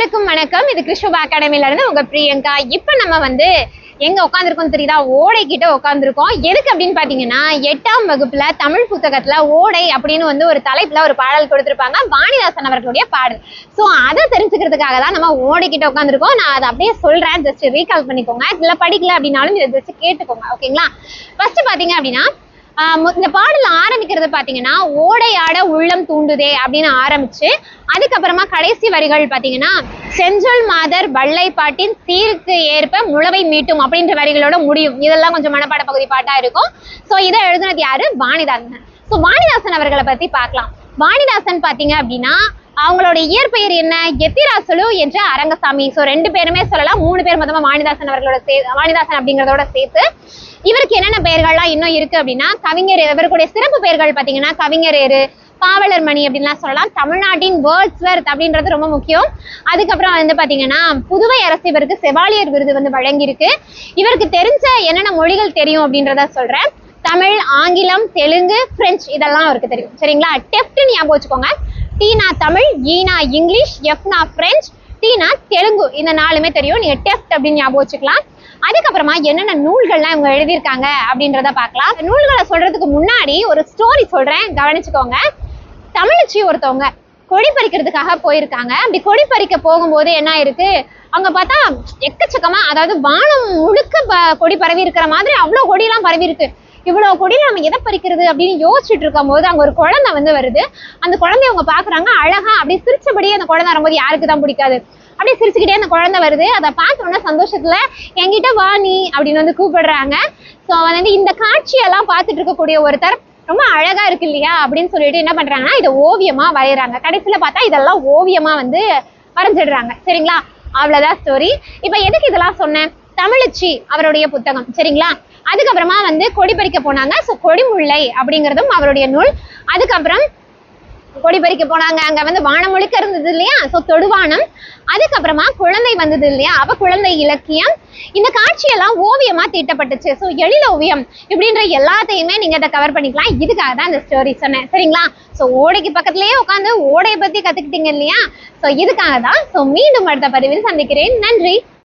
அனைவருக்கும் வணக்கம். இது கிருஷ்ணபா அகாடமில இருந்து உங்க பிரியங்கா. இப்ப நம்ம வந்து எங்க உட்காந்துருக்கோம் தெரியுதா? ஓடை கிட்ட உட்காந்துருக்கோம் எதுக்கு அப்படின்னு பாத்தீங்கன்னா எட்டாம் வகுப்புல தமிழ் புத்தகத்துல ஓடை அப்படின்னு வந்து ஒரு தலைப்புல ஒரு பாடல் கொடுத்திருப்பாங்க. வாணிதாசன் அவர்களுடைய பாடல். சோ அதை தெரிஞ்சுக்கிறதுக்காக தான் நம்ம ஓடை கிட்ட உட்காந்துருக்கோம் நான் அதை அப்படியே சொல்றேன். ஜஸ்ட் ரீகால் பண்ணிக்கோங்க. இதுல படிக்கல அப்படின்னாலும் இதை ஜஸ்ட் கேட்டுக்கோங்க. ஓகேங்களா ஃபர்ஸ்ட் பாத்தீங்க அப்படின்னா இந்த பாடல் ஆரம்பிக்கிறது பாத்தீங்கன்னா ஓடையாட உள்ளம் தூண்டுதே அப்படின்னு ஆரம்பிச்சு அதுக்கப்புறமா கடைசி வரிகள் பாத்தீங்கன்னா செஞ்சொல் மாதர் வள்ளை பாட்டின் சீருக்கு ஏற்ப முழவை மீட்டும் அப்படின்ற வரிகளோட முடியும். இதெல்லாம் கொஞ்சம் மனப்பாட பகுதி பாட்டா இருக்கும். சோ இதை எழுதுனது யாரு? வாணிதாசன். சோ வாணிதாசன் அவர்களை பத்தி பார்க்கலாம் வாணிதாசன் பாத்தீங்க அப்படின்னா அவங்களோட இயற்பெயர் என்ன? எத்திராசலு என்ற அரங்கசாமி. சோ ரெண்டு பேருமே சொல்லலாம். மூணு பேர் மொத்தமாக வாணிதாசன் அவர்களோட சே வாணிதாசன் அப்படிங்கிறதோட சேர்த்து இவருக்கு என்னென்ன பெயர்கள்லாம் இன்னும் இருக்கு அப்படின்னா கவிஞர் இவருடைய சிறப்பு பெயர்கள் பாத்தீங்கன்னா கவிஞரேறு பாவலர் மணி அப்படின்லாம் சொல்லலாம். தமிழ்நாட்டின் வேர்ட்ஸ்வர்த் அப்படின்றது ரொம்ப முக்கியம். அதுக்கப்புறம் வந்து பாத்தீங்கன்னா புதுவை அரசு இவருக்கு செவாலியர் விருது வந்து வழங்கியிருக்கு. இவருக்கு தெரிஞ்ச என்னென்ன மொழிகள் தெரியும் அப்படின்றத சொல்றேன். தமிழ் ஆங்கிலம் தெலுங்கு பிரெஞ்சு இதெல்லாம் அவருக்கு தெரியும். சரிங்களா? டெஃப்ட்னு ஞாபகம் வச்சுக்கோங்க. டீனா தமிழ் e ஈனா இங்கிலீஷ் எஃப்னா பிரெஞ்சு டீனா தெலுங்கு. இந்த நாலுமே தெரியும். நீங்க டெஃப்ட் அப்படின்னு ஞாபகம் வச்சுக்கலாம். அதுக்கப்புறமா என்னென்ன நூல்கள்லாம் இவங்க எழுதியிருக்காங்க அப்படின்றத பார்க்கலாம். நூல்களை சொல்றதுக்கு முன்னாடி ஒரு ஸ்டோரி சொல்றேன். கவனிச்சுக்கோங்க. தமிழச்சி ஒருத்தவங்க கொடி பறிக்கிறதுக்காக போயிருக்காங்க. அப்படி கொடி பறிக்க போகும்போது என்ன இருக்கு அங்க பார்த்தா எக்கச்சக்கமா அதாவது வானம் முழுக்க ப- கொடி பரவி இருக்கிற மாதிரி அவ்வளோ கொடியெல்லாம் பரவி இருக்கு இவ்வளவு கொடியில நம்ம எதை பறிக்கிறது அப்படின்னு யோசிச்சுட்டு இருக்கும் போது அங்க ஒரு குழந்தை வந்து வருது. அந்த குழந்தைய அவங்க பாக்குறாங்க அழகா அப்படியே சிரிச்சபடியே அந்த குழந்தை வரும்போது யாருக்கு தான் பிடிக்காது? அப்படியே சிரிச்சுக்கிட்டே அந்த குழந்தை வருது. அதை பார்த்தோன்னா சந்தோஷத்துல என்கிட்ட வா நீ அப்படின்னு வந்து கூப்பிடுறாங்க. ஸோ வந்து இந்த காட்சியெல்லாம் பார்த்துட்டு இருக்கக்கூடிய ஒருத்தர் ரொம்ப அழகா இருக்கு இல்லையா அப்படின்னு சொல்லிட்டு என்ன பண்றாங்கன்னா இதை ஓவியமா வரைகிறாங்க கடைசியில பார்த்தா இதெல்லாம் ஓவியமா வந்து வரைஞ்சிடுறாங்க. சரிங்களா? அவ்வளவுதான் ஸ்டோரி இப்போ எதுக்கு இதெல்லாம் சொன்னேன்? தமிழச்சி அவருடைய புத்தகம். சரிங்களா? அதுக்கப்புறமா வந்து கொடி பறிக்க போனாங்க. ஸோ கொடிமுல்லை அப்படிங்கிறதும் அவருடைய நூல். அதுக்கப்புறம் கொடி பறிக்க போனாங்க. அங்க வந்து வானம் முழுக்க இருந்தது இல்லையா? ஸோ தொடுவானம். அதுக்கப்புறமா குழந்தை வந்தது இல்லையா? அவ குழந்தை இலக்கியம். இந்த காட்சியெல்லாம் ஓவியமா தீட்டப்பட்டுச்சு. ஸோ எழில் ஓவியம் இப்படின்ற எல்லாத்தையுமே நீங்க இதை கவர் பண்ணிக்கலாம். இதுக்காக தான் இந்த ஸ்டோரி சொன்னேன். சரிங்களா? ஸோ ஓடைக்கு பக்கத்துலயே உட்காந்து ஓடையை பத்தி கத்துக்கிட்டீங்க இல்லையா? ஸோ இதுக்காக தான். ஸோ மீண்டும் அடுத்த பதிவில் சந்திக்கிறேன். நன்றி.